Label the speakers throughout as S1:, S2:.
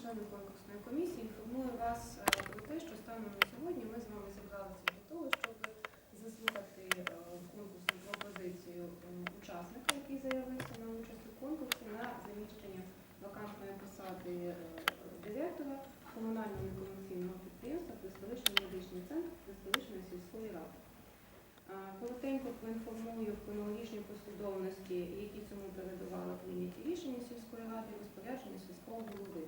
S1: члени конкурсної комісії, інформую вас е, про те, що станом на сьогодні ми з вами зібралися для того, щоб заслухати е, конкурсну пропозицію учасника, який заявився на участь у конкурсі на заміщення вакантної посади е, директора комунального некомерційного підприємства Кристаличний медичний центр Кристаличної сільської ради. Коротенько поінформую в хронологічній послідовності, які цьому передували прийняті рішення сільської ради розпорядження сільського голови.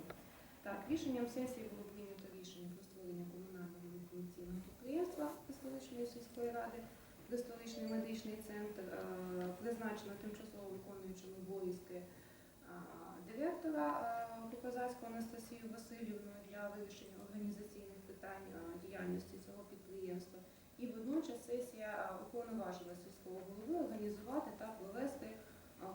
S1: Так, рішенням сесії було прийнято рішення про створення комунального некомерційного підприємства Столичної сільської ради, Столичний медичний центр, е, призначено тимчасово виконуючим обов'язки е, директора е, Козацького Анастасію Васильівну для вирішення організаційних питань е, діяльності цього підприємства. І водночас сесія е, уповноважила сільського голови організувати та провести е,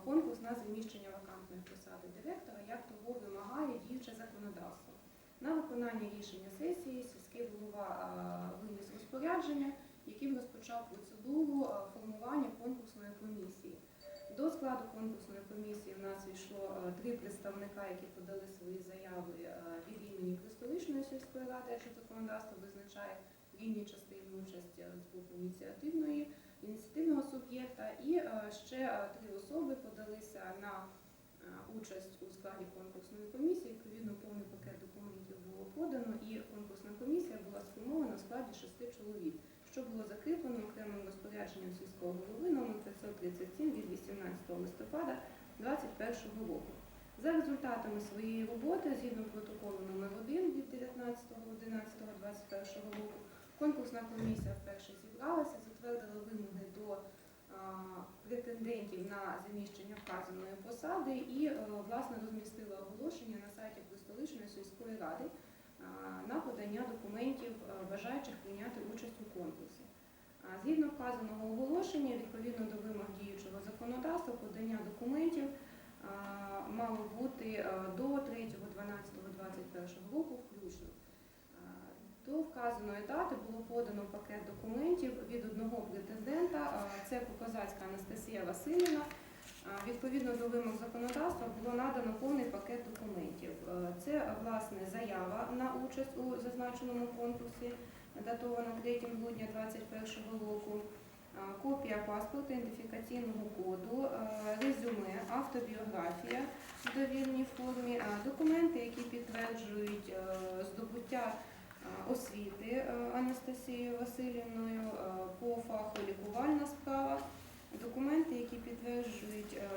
S1: конкурс на заміщення вакантної посади директора, як того вимагає діюче законодавство. На виконання рішення сесії сільський голова виніс розпорядження, яким розпочав процедуру формування конкурсної комісії. До складу конкурсної комісії в нас війшло е, три представника, які подали свої заяви від імені Кристоличної сільської ради, якщо законодавство визначає рівні частини участі з боку ініціативної ініціативного суб'єкта, і ще три особи подалися на участь у складі конкурсної комісії. Відповідно, повний пакет документів було подано, і конкурсна комісія була сформована в складі шести чоловік, що було закріплено окремим розпорядженням сільського голови номер 537 від 18 листопада 2021 року. За результатами своєї роботи, згідно протоколу номер 1 від 19.11.21 року, конкурсна комісія вперше зібралася, затвердила вимоги до претендентів на заміщення вказаної посади і е, власне розмістила оголошення на сайті Столичної сільської ради на подання документів е, бажаючих прийняти участь у конкурсі. Згідно вказаного оголошення, відповідно до вимог діючого законодавства, подання документів мало бути е, до 3.12.21 року До вказаної дати було подано пакет документів від одного претендента, це Козацька Анастасія Васильівна. Відповідно до вимог законодавства було надано повний пакет документів. Це власне заява на участь у зазначеному конкурсі, датована 3 грудня 2021 року. Копія паспорта, ідентифікаційного коду, резюме, автобіографія в довільній формі, документи, які підтверджують здобуття освіти е, Анастасією Васильівною е, по фаху лікувальна справа, документи, які підтверджують е,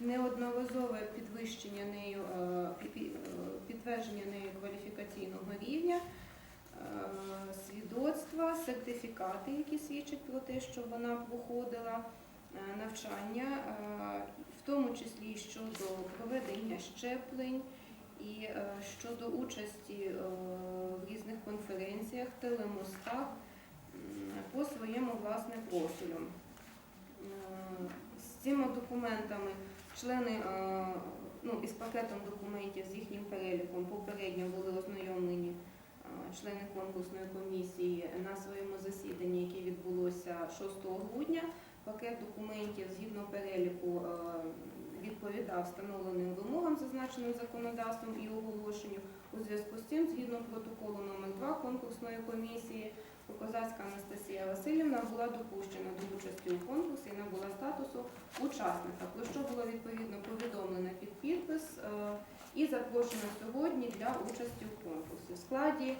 S1: неодноразове підвищення нею, е, пі- пі- е, підтвердження нею кваліфікаційного рівня, е, свідоцтва, сертифікати, які свідчать про те, що вона проходила е, навчання, е, в тому числі щодо проведення щеплень і е, щодо участі е, в різних конференціях, телемостах по своєму власне профілю. З цими документами члени е, ну, із пакетом документів з їхнім переліком попередньо були ознайомлені члени конкурсної комісії на своєму засіданні, яке відбулося 6 грудня. Пакет документів згідно переліку відповідав встановленим вимогам, зазначеним законодавством і оголошенню. У зв'язку з цим, згідно протоколу номер 2 конкурсної комісії, Козацька Анастасія Васильівна була допущена до участі у конкурсі і набула статусу учасника, про що було відповідно повідомлено під підпис е, і запрошено сьогодні для участі у конкурсі. В складі е,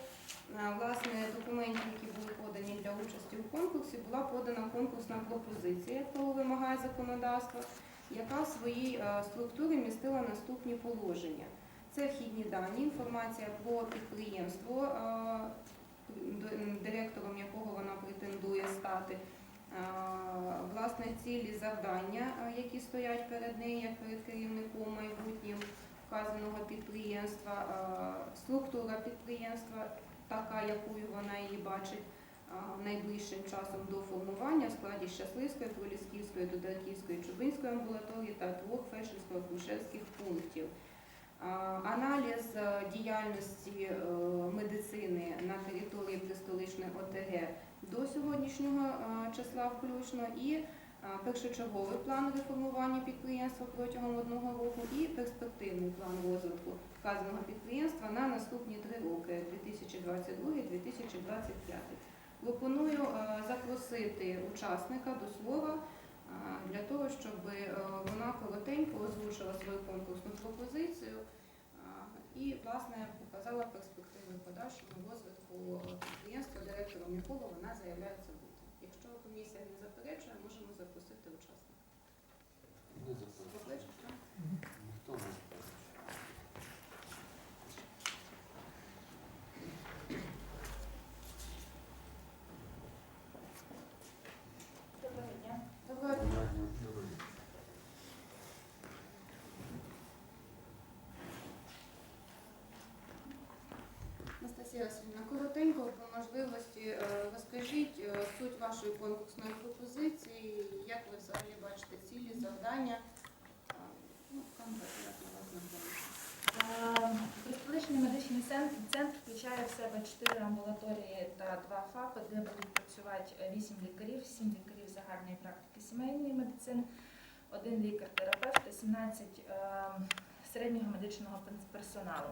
S1: власне документів, які були подані для участі у конкурсі, була подана конкурсна пропозиція, як того вимагає законодавство, яка в своїй е, структурі містила наступні положення. Це вхідні дані, інформація про підприємство, е, директором якого вона претендує стати, е, власне цілі завдання, які стоять перед нею як перед керівником майбутнім вказаного підприємства, структура підприємства, така, якою вона її бачить найближчим часом до формування в складі Щасливської, Пролісківської, Дударківської, Чубинської амбулаторії та двох фельдшерсько-акушерських пунктів. Аналіз е, діяльності е, медицини на території Пристоличної ОТГ до сьогоднішнього е, числа включно і першочерговий план реформування підприємства протягом одного року і перспективний план розвитку вказаного підприємства на наступні три роки 2022-2025. Пропоную е, запросити учасника до слова е, для того, щоб е, вона коротенько озвучила свою конкурсну пропозицію і, власне, показала перспективи подальшого розвитку підприємства, директором якого вона заявляється бути. Якщо комісія не заперечує, можемо запросити учасника.
S2: Не заперечую.
S1: Заперечуєш, так?
S2: Ніхто не заперечує.
S3: Доброго дня.
S1: Доброго дня. Анастасія Васильівна, коротенько по можливості е, розкажіть е, суть вашої конкурсної пропозиції, як ви взагалі бачите цілі, завдання. Е, Ну,
S3: медичний центр, включає в себе 4 амбулаторії та 2 ФАПи, де будуть працювати 8 лікарів, 7 лікарів загальної практики сімейної медицини, один лікар-терапевт та 17 е, середнього медичного персоналу.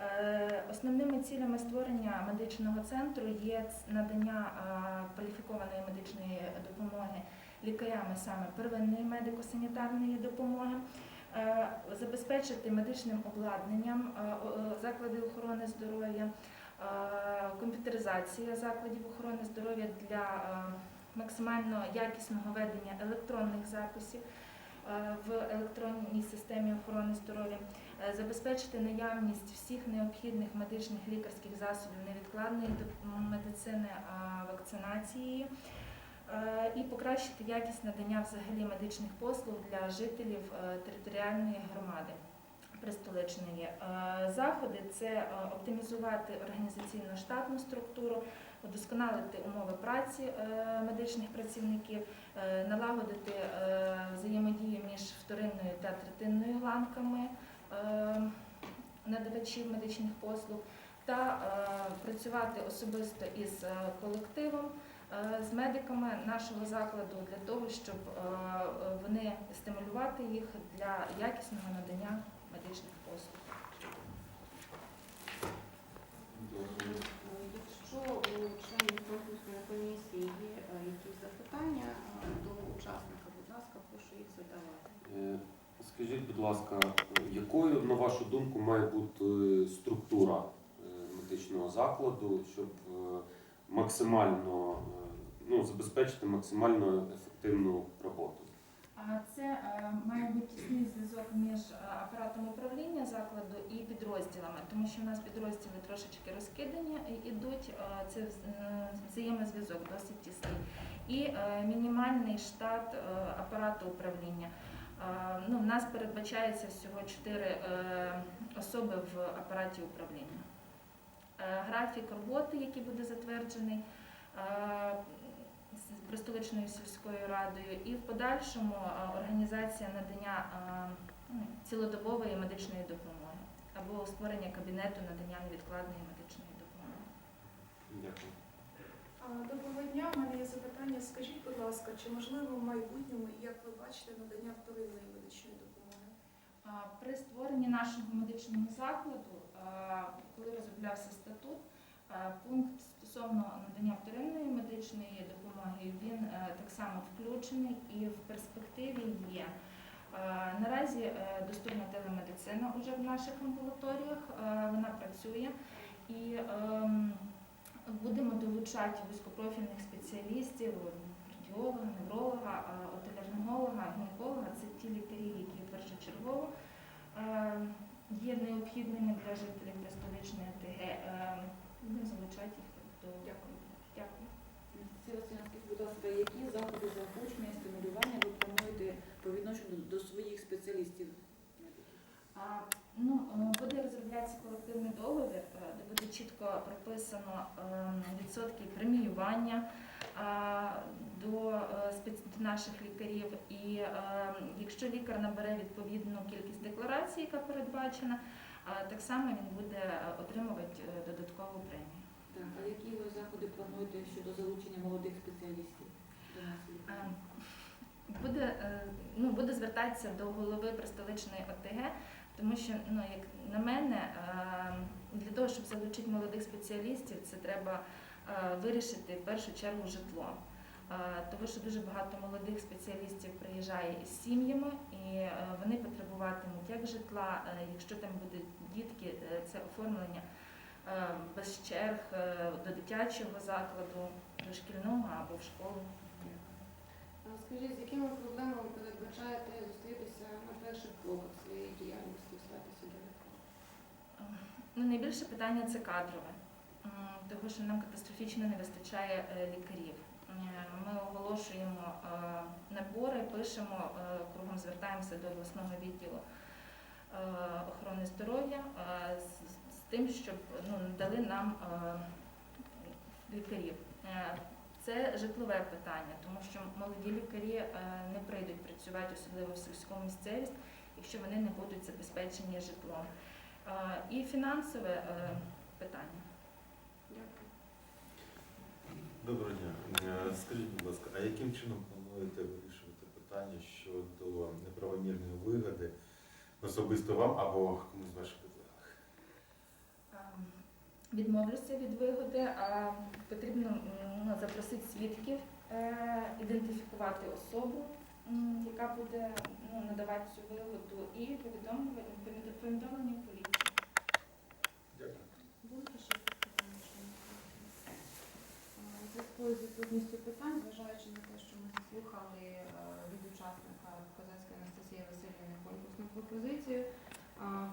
S3: Е, Основними цілями створення медичного центру є надання е, кваліфікованої медичної допомоги лікарями саме первинної медико-санітарної допомоги, е, забезпечити медичним обладнанням заклади охорони здоров'я, комп'ютеризація закладів охорони здоров'я для максимально якісного ведення електронних записів в електронній системі охорони здоров'я, забезпечити наявність всіх необхідних медичних лікарських засобів невідкладної медицини, вакцинації. Е, і покращити якість надання взагалі медичних послуг для жителів е, територіальної громади пристоличної. Е, Заходи це е, оптимізувати організаційно штатну структуру, удосконалити умови праці е, медичних працівників, е, налагодити е, взаємодію між вторинною та третинною ланками е, надавачів медичних послуг та е, працювати особисто із е, колективом е, з медиками нашого закладу для того, щоб е, е, вони стимулювати їх для якісного надання медичних послуг.
S1: Е, Якщо у членів конкурсної комісії є е, якісь запитання е, до учасника, будь ласка, прошу їх задавати.
S2: Е, Скажіть, будь ласка, якою, на вашу думку, має бути структура е, медичного закладу, щоб е, максимально е, ну, забезпечити максимально ефективну роботу?
S3: Це має бути тісний зв'язок між апаратом управління закладу і підрозділами, тому що в нас підрозділи трошечки розкидані е, Це взаємозв'язок досить тісний. І мінімальний штат апарату управління. Е, Ну, в нас передбачається всього 4 особи в апараті управління. Е, Графік роботи, який буде затверджений, е, з сільською радою, і в подальшому е, організація надання е, ну, цілодобової медичної допомоги або створення кабінету надання невідкладної медичної допомоги.
S2: Дякую.
S4: Доброго дня, в мене є запитання. Скажіть, будь ласка, чи можливо в майбутньому, як ви бачите, надання вторинної медичної допомоги?
S3: При створенні нашого медичного закладу, коли розроблявся статут, пункт стосовно надання вторинної медичної допомоги, він е, так само включений і в перспективі є. Наразі е, доступна телемедицина вже в наших амбулаторіях, вона працює і ем, будемо долучати вузькопрофільних спеціалістів, кардіолога, невролога, е, отоларинголога, гінеколога. Це ті лікарі, які першочергово е, є необхідними для жителів Престоличної ТГ. Е, Будемо залучати їх до
S4: Дякую.
S3: Дякую.
S5: Будь ласка, які заходи заохочення і стимулювання ви плануєте по відношенню до своїх спеціалістів?
S3: Е, розроблятися колективний договір, е, де буде чітко прописано ем, відсотки преміювання до е, наших лікарів. І ем, якщо лікар набере відповідну кількість декларацій, яка передбачена, так само він буде е, отримувати е, додаткову премію.
S5: Так, а які ви заходи плануєте щодо залучення молодих спеціалістів до?
S3: Ем, буде, е, ну, буде звертатися до голови пристоличної ОТГ, тому що, ну, як на мене, е, для того, щоб залучити молодих спеціалістів, це треба е, вирішити в першу чергу житло. Е, Тому що дуже багато молодих спеціалістів приїжджає із сім'ями, і вони потребуватимуть як житла, якщо там будуть дітки, це оформлення без черг до дитячого закладу, до шкільного або в школу.
S1: Скажіть, з якими проблемами передбачаєте зустрітися на перших кроках своєї діяльності в статусі директора?
S3: Ну, найбільше питання це кадрове, тому що нам катастрофічно не вистачає е, лікарів. Ми оголошуємо е, набори, пишемо, е, кругом звертаємося до обласного відділу охорони здоров'я з, тим, щоб ну, надали нам лікарів. Це житлове питання, тому що молоді лікарі е, не прийдуть працювати, особливо в сільському місцевість, якщо вони не будуть забезпечені житлом. Е, І фінансове е, питання.
S1: Дякую.
S6: Доброго дня. Скажіть, будь ласка, а яким чином плануєте вирішувати питання щодо неправомірної вигоди особисто вам або комусь ваших
S3: Відмовлюся від вигоди, а потрібно ну, запросити свідків, е, ідентифікувати особу, яка буде ну, надавати цю вигоду, і повідомлення повідомлення в поліцію.
S6: Дякую.
S1: Зв'язку з відсутністю питань, зважаючи на те, що ми заслухали е, від учасника Козацької Анастасії Васильівни конкурсну пропозицію,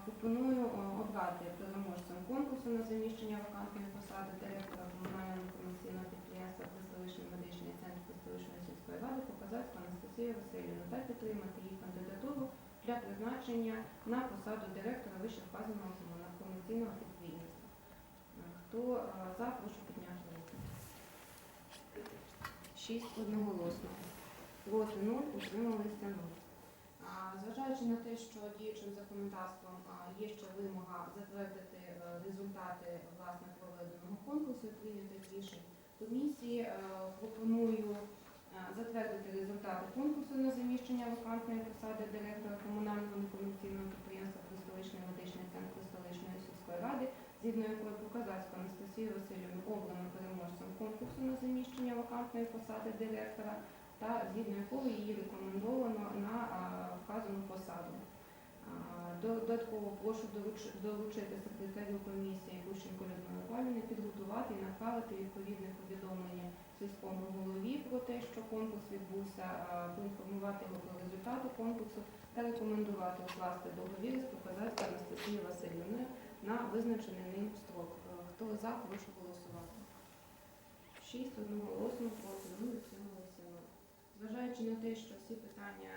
S1: пропоную обрати переможцем конкурсу на заміщення вакантної посади директора комунального інформаційного підприємства Кристаличний медичний центр Кристаличної сільської ради Козацьку Анастасію Васильівну та підтримати її кандидатуру для призначення на посаду директора вищевказаного комерційного підприємства. Хто е, за, прошу підняти руку. Шість одноголосно. Проти нуль, утрималися нуль. Зважаючи на те, що діючим законодавством є ще вимога затвердити е, результати власне проведеного конкурсу і прийнятих рішень комісії, е, пропоную е, затвердити результати конкурсу на заміщення вакантної посади директора комунального некомерційного підприємства Кристаличний медичний центр Кристаличної сільської ради, згідно якої Показацьку Анастасію Васильівну обрано переможцем конкурсу на заміщення вакантної посади директора та згідно якого її рекомендовано на вказану посаду. До- Додатково прошу доручити секретарю комісії Гущенко Людмилі Павлівні підготувати і направити відповідне повідомлення сільському голові про те, що конкурс відбувся, поінформувати його про результати конкурсу та рекомендувати укласти договір з Показацькою Анастасією Васильівною на визначений ним строк. Е, Хто за, прошу голосувати. Шість одноголосно проти утрималися нуль. Зважаючи на те, що всі питання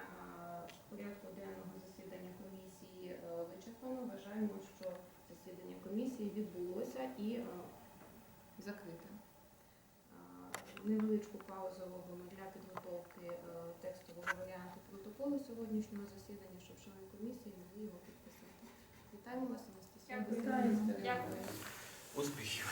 S1: порядку денного засідання комісії е, вичерпано, вважаємо, що засідання комісії відбулося і е, закрите. Невеличку паузу робимо для підготовки е, текстового варіанту протоколу сьогоднішнього засідання, щоб члени комісії могли його підписати. Вітаємо вас, Анастасія.
S3: Дякую. Дякую.
S6: Успіхів.